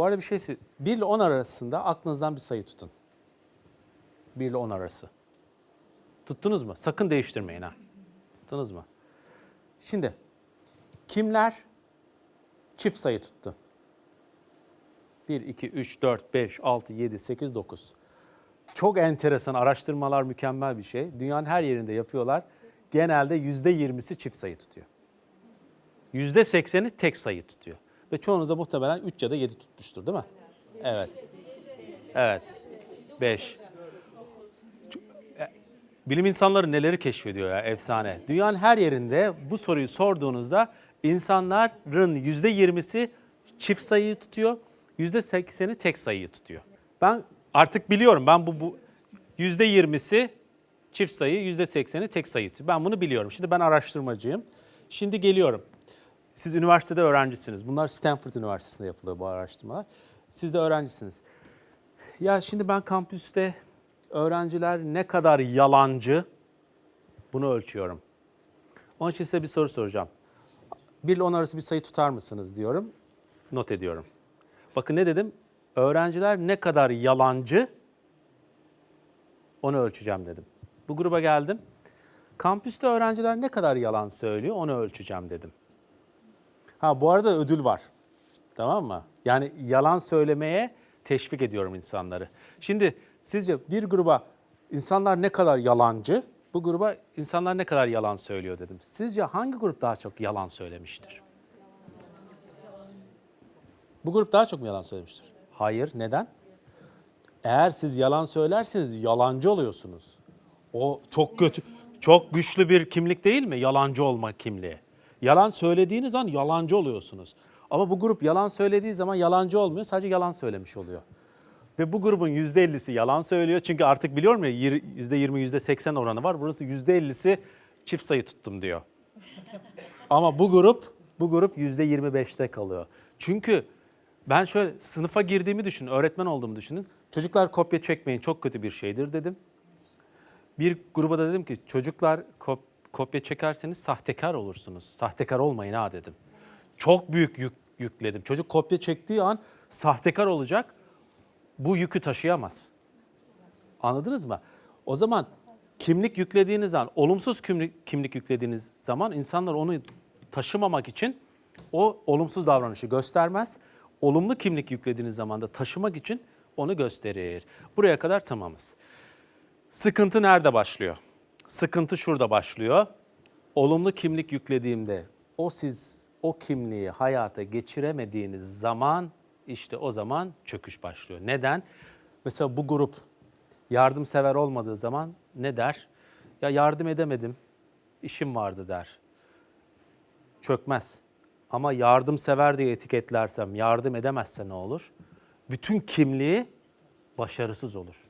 Bu arada bir şey söyleyeyim. 1 ile 10 arasında aklınızdan bir sayı tutun. 1 ile 10 arası. Tuttunuz mu? Sakın değiştirmeyin ha. Tuttunuz mu? Şimdi kimler çift sayı tuttu? 1, 2, 3, 4, 5, 6, 7, 8, 9. Çok enteresan araştırmalar mükemmel bir şey. Dünyanın her yerinde yapıyorlar. Genelde %20'si çift sayı tutuyor. %80'i tek sayı tutuyor. Ve çoğunuz da muhtemelen 3 ya da 7 tutmuştur değil mi? Evet. Evet. 5. Bilim insanları neleri keşfediyor ya efsane. Dünyanın her yerinde bu soruyu sorduğunuzda insanların %20'si çift sayıyı tutuyor, %80'i tek sayıyı tutuyor. Ben artık biliyorum ben bu, bu %20'si çift sayı, %80'i tek sayı tutuyor. Ben bunu biliyorum. Şimdi ben araştırmacıyım. Şimdi geliyorum. Siz üniversitede öğrencisiniz. Bunlar Stanford Üniversitesi'nde yapılıyor bu araştırmalar. Siz de öğrencisiniz. Ya şimdi ben kampüste öğrenciler ne kadar yalancı bunu ölçüyorum. Onun için size bir soru soracağım. 1 ile 10 arası bir sayı tutar mısınız diyorum. Not ediyorum. Bakın ne dedim? Öğrenciler ne kadar yalancı onu ölçeceğim dedim. Bu gruba geldim. Kampüste öğrenciler ne kadar yalan söylüyor onu ölçeceğim dedim. Ha bu arada ödül var. Tamam mı? Yani yalan söylemeye teşvik ediyorum insanları. Şimdi sizce bir gruba insanlar ne kadar yalancı, bu gruba insanlar ne kadar yalan söylüyor dedim. Sizce hangi grup daha çok yalan söylemiştir? Bu grup daha çok mu yalan söylemiştir? Hayır. Neden? Eğer siz yalan söylerseniz yalancı oluyorsunuz. O çok kötü, çok güçlü bir kimlik değil mi? Yalancı olma kimliği. Yalan söylediğiniz an yalancı oluyorsunuz. Ama bu grup yalan söylediği zaman yalancı olmuyor, sadece yalan söylemiş oluyor. Ve bu grubun %50'si yalan söylüyor. Çünkü artık biliyorum ya yir- %20, %80 oranı var. Burası %50'si çift sayı tuttum diyor. Ama bu grup, bu grup %25'te kalıyor. Çünkü ben şöyle sınıfa girdiğimi düşünün, öğretmen olduğumu düşünün. Çocuklar kopya çekmeyin çok kötü bir şeydir dedim. Bir gruba da dedim ki çocuklar kop- kopya çekerseniz sahtekar olursunuz. Sahtekar olmayın ha dedim. Çok büyük yük yükledim. Çocuk kopya çektiği an sahtekar olacak. Bu yükü taşıyamaz. Anladınız mı? O zaman kimlik yüklediğiniz zaman, olumsuz kimlik, kimlik yüklediğiniz zaman insanlar onu taşımamak için o olumsuz davranışı göstermez. Olumlu kimlik yüklediğiniz zaman da taşımak için onu gösterir. Buraya kadar tamamız. Sıkıntı nerede başlıyor? Sıkıntı şurada başlıyor. Olumlu kimlik yüklediğimde o siz o kimliği hayata geçiremediğiniz zaman işte o zaman çöküş başlıyor. Neden? Mesela bu grup yardımsever olmadığı zaman ne der? Ya yardım edemedim, işim vardı der. Çökmez. Ama yardımsever diye etiketlersem yardım edemezse ne olur? Bütün kimliği başarısız olur.